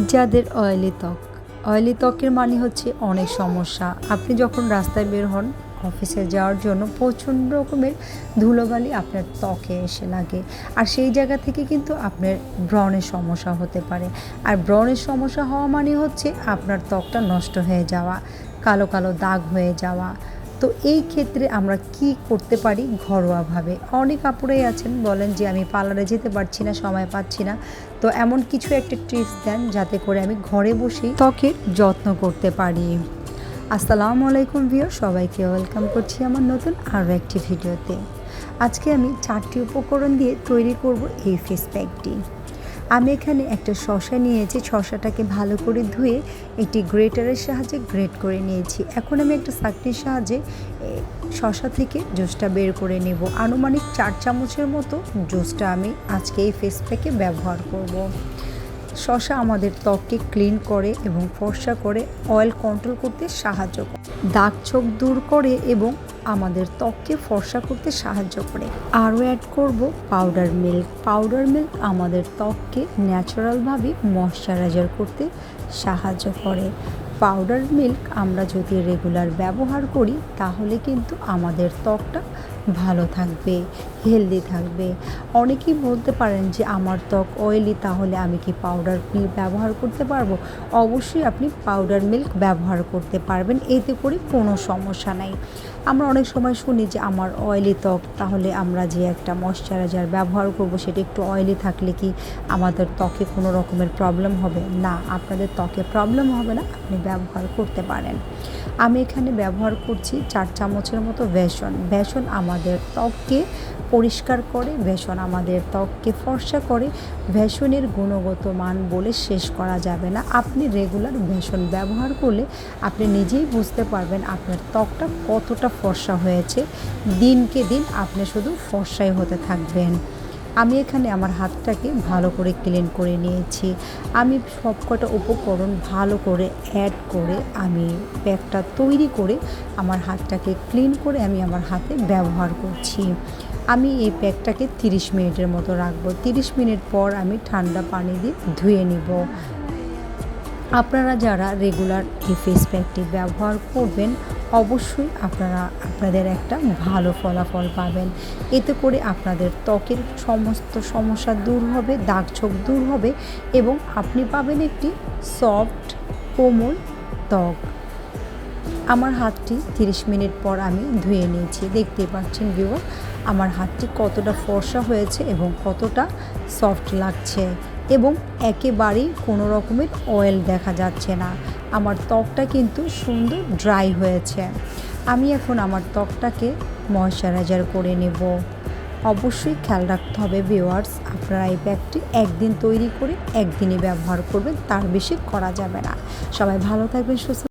যাদের অয়েলি ত্বক। অয়েলি ত্বকের মানে হচ্ছে অনেক সমস্যা। আপনি যখন রাস্তায় বের হন অফিসে যাওয়ার জন্য প্রচণ্ড রকমের ধুলোবালি আপনার ত্বকে এসে লাগে। আর সেই জায়গা থেকে কিন্তু আপনার ব্রণের সমস্যা হতে পারে। আর ব্রণের সমস্যা হওয়া মানে হচ্ছে আপনার ত্বকটা নষ্ট হয়ে যাওয়া, কালো কালো দাগ হয়ে যাওয়া। তো এই ক্ষেত্রে আমরা কি করতে পারি ঘরোয়াভাবে? অনেক আপুরাই আছেন, বলেন যে আমি পার্লারে যেতে পারছি না, সময় পাচ্ছি না। তো এমন কিছু একটা টিপস দেন যাতে করে আমি ঘরে বসেই ত্বকের যত্ন করতে পারি। আসসালামু আলাইকুম ভিও সবাইকে ওয়েলকাম করছি আমার নতুন আরও একটি ভিডিওতে। আজকে আমি চারটি উপকরণ দিয়ে তৈরি করব এই ফেস প্যাকটি আমি এখানে একটা শশা নিয়েছি। শশাটাকে ভালো করে ধুয়ে একটি গ্রেটারের সাহায্যে গ্রেট করে নিয়েছি। এখন আমি একটা চাকনির সাহায্যে শশা থেকে জুসটা বের করে নেব। আনুমানিক চার চামচের মতো জুসটা আমি আজকে এই ফেস প্যাকে ব্যবহার করব। শশা আমাদের ত্বককে ক্লিন করে এবং ফর্সা করে অয়েল কন্ট্রোল করতে সাহায্য করে। দাগ ছোপ দূর করে এবং আমাদের ত্বককে ফর্সা করতে সাহায্য করে। আরও অ্যাড করব পাউডার মিল্ক পাউডার মিল্ক আমাদের ত্বককে ন্যাচারালভাবে ময়শ্চারাইজার করতে সাহায্য করে। পাউডার মিল্ক আমরা যদি রেগুলার ব্যবহার করি, তাহলে কিন্তু আমাদের ত্বকটা ভালো থাকবে হেলদি থাকবে। অনেকেই বলতে পারেন যে, আমার ত্বক অয়েলি তাহলে আমি কি পাউডার মিল্ক ব্যবহার করতে পারব? অবশ্যই আপনি পাউডার মিল্ক ব্যবহার করতে পারবেন, এতে করে কোনো সমস্যা নাই। আমরা অনেক সময় শুনি যে, আমার অয়েলি ত্বক, তাহলে আমরা যে একটা ময়শ্চারাইজার ব্যবহার করব, সেটা একটু অয়েলি থাকলে কি আমাদের ত্বকে কোনো রকমের প্রবলেম হবে? না, আপনাদের ত্বকে প্রবলেম হবে না, আপনি ব্যবহার করতে পারেন। আমি এখানে ব্যবহার করছি চার চামচের মতো বেসন। বেসন আমাদের ত্বককে পরিষ্কার করে বেসন আমাদের ত্বককে ফর্সা করে বেসনের গুণগত মান বলে শেষ করা যাবে না। আপনি রেগুলার বেসন ব্যবহার করলে আপনি নিজেই বুঝতে পারবেন আপনার ত্বকটা কতটা ফর্সা হয়েছে। দিনকে দিন আপনি শুধু ফর্সাই হতে থাকবেন। আমি এখানে আমার হাতটাকে ভালো করে ক্লিন করে নিয়েছি। আমি সবকটা উপকরণ ভালো করে অ্যাড করে আমি প্যাকটা তৈরি করে আমার হাতটাকে ক্লিন করে আমি আমার হাতে ব্যবহার করছি। আমি এই প্যাকটাকে 30 মিনিটের মতো রাখব। 30 মিনিট পর আমি ঠান্ডা পানি দিয়ে ধুয়ে নিব। আপনারা যারা রেগুলার এই ফেস প্যাকটি ব্যবহার করবেন অবশ্যই আপনারা আপনাদের একটা ভালো ফলাফল পাবেন। এতে করে আপনাদের ত্বকের সমস্ত সমস্যা দূর হবে, দাগ ছোপ দূর হবে এবং আপনি পাবেন একটি সফট, কোমল ত্বক। আমার হাতটি 30 মিনিট পর আমি ধুয়ে নিয়েছি। দেখতেই পাচ্ছেন ভিউয়ার আমার হাতটি কতটা ফর্সা হয়েছে এবং কতটা সফট লাগছে। এবং একেবারেই কোনো রকমের অয়েল দেখা যাচ্ছে না। আমার ত্বকটা কিন্তু সুন্দর ড্রাই হয়েছে। আমি এখন আমার ত্বকটাকে ময়শ্চারাইজার করে নেব। অবশ্যই খেয়াল রাখতে হবে ভিওয়ার্স আপনারা এই ব্যাগটি একদিন তৈরি করে একদিনই ব্যবহার করবেন, তার বেশি করা যাবে না। সবাই ভালো থাকবেন, সুস্থ